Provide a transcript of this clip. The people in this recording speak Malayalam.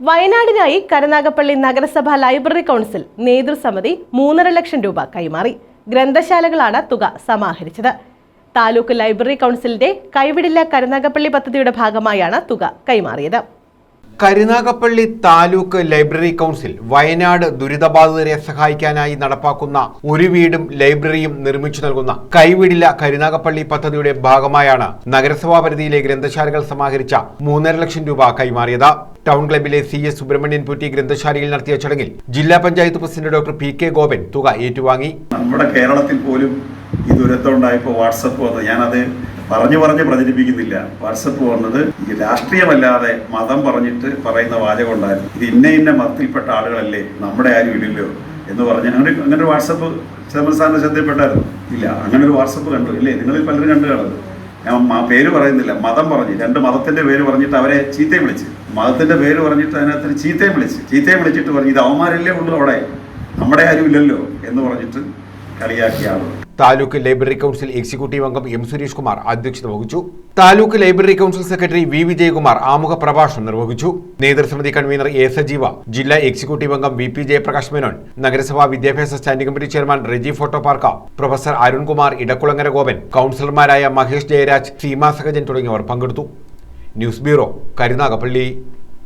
വയനാടിനായി കരുനാഗപ്പള്ളി നഗരസഭ ലൈബ്രറി കൗൺസിൽ നേതൃസമിതി മൂന്നര ലക്ഷം രൂപ കൈമാറി. ഗ്രന്ഥശാലകളാണ് തുക സമാഹരിച്ചത്. താലൂക്ക് ലൈബ്രറി കൗൺസിലിന്റെ കൈവിടില്ല കരുനാഗപ്പള്ളി പദ്ധതിയുടെ ഭാഗമായാണ് തുക കൈമാറിയത്. കരുനാഗപ്പള്ളി താലൂക്ക് ലൈബ്രറി കൗൺസിൽ വയനാട് ദുരിതബാധിതരെ സഹായിക്കാനായി നടപ്പാക്കുന്ന ഒരു വീടും ലൈബ്രറിയും നിർമ്മിച്ചു നൽകുന്ന കൈവിടില്ല കരുനാഗപ്പള്ളി പദ്ധതിയുടെ ഭാഗമായാണ് നഗരസഭാ പരിധിയിലെ ഗ്രന്ഥശാലകൾ സമാഹരിച്ച മൂന്നര ലക്ഷം രൂപ കൈമാറിയത്. ടൗൺ ക്ലബിലെ സി എസ് സുബ്രഹ്മണ്യൻ പുറ്റി ഗ്രന്ഥശാലയിൽ നടത്തിയ ചടങ്ങിൽ ജില്ലാ panchayat president doctor P K Gopan തുക ഏറ്റുവാങ്ങി. നമ്മുടെ കേരളത്തിൽ പോലും ഈ ദുരന്തം ഉണ്ടായപ്പോൾ വാട്സപ്പ് വന്നത് ഞാനത് പറഞ്ഞു പറഞ്ഞ് പ്രചരിപ്പിക്കുന്നില്ല. വാട്സപ്പ് വന്നത് ഈ രാഷ്ട്രീയമല്ലാതെ മതം പറഞ്ഞിട്ട് പറയുന്ന വാചകം ഉണ്ടായിരുന്നു. ഇത് ഇന്ന ഇന്ന മതത്തിൽപ്പെട്ട ആളുകളല്ലേ നമ്മുടെ ആരും ഇല്ലല്ലോ എന്ന് പറഞ്ഞ് അങ്ങനെ അങ്ങനെ ഒരു വാട്സപ്പ് ചിദംബരം ശ്രദ്ധയിൽപ്പെട്ടായിരുന്നു. ഇല്ല അങ്ങനെ ഒരു വാട്സപ്പ് കണ്ടു. ഇല്ലേ നിങ്ങളിൽ പലരും കണ്ടു കാണുന്നത്. ഞാൻ പേര് പറയുന്നില്ല മതം പറഞ്ഞ്. രണ്ട് മതത്തിന്റെ പേര് പറഞ്ഞിട്ട് അവരെ ചീത്തയും വിളിച്ച്. മതത്തിന്റെ പേര് പറഞ്ഞിട്ട് അതിനകത്ത് ചീത്തയും വിളിച്ച്. ചീത്തയും വിളിച്ചിട്ട് പറഞ്ഞു ഇത് അവന്മാരല്ലേ ഉള്ളൂ അവിടെ? നമ്മുടെ ആരും ഇല്ലല്ലോ? എന്ന് പറഞ്ഞിട്ട് കളിയാക്കിയ ആളുകൾ. താലൂക്ക് ലൈബ്രറി കൗൺസിൽ എക്സിക്യൂട്ടീവ് അംഗം എം സുരേഷ് കുമാർ അധ്യക്ഷത വഹിച്ചു. Taluk library council secretary V Vijayakumar ആമുഖ പ്രഭാഷണം നിർവഹിച്ചു. നേതൃസമിതി കൺവീനർ എ സജീവ ജില്ലാ എക്സിക്യൂട്ടീവ് അംഗം വി പി ജയപ്രകാശ് മേനോൻ നഗരസഭാ വിദ്യാഭ്യാസ standing committee chairman Reji photo park professor Arunkumar Edakkulangara Gopan കൗൺസിലർമാരായ മഹേഷ് ജയരാജ് സീമാ സഹജൻ തുടങ്ങിയവർ പങ്കെടുത്തു. News bureau Karunagappally.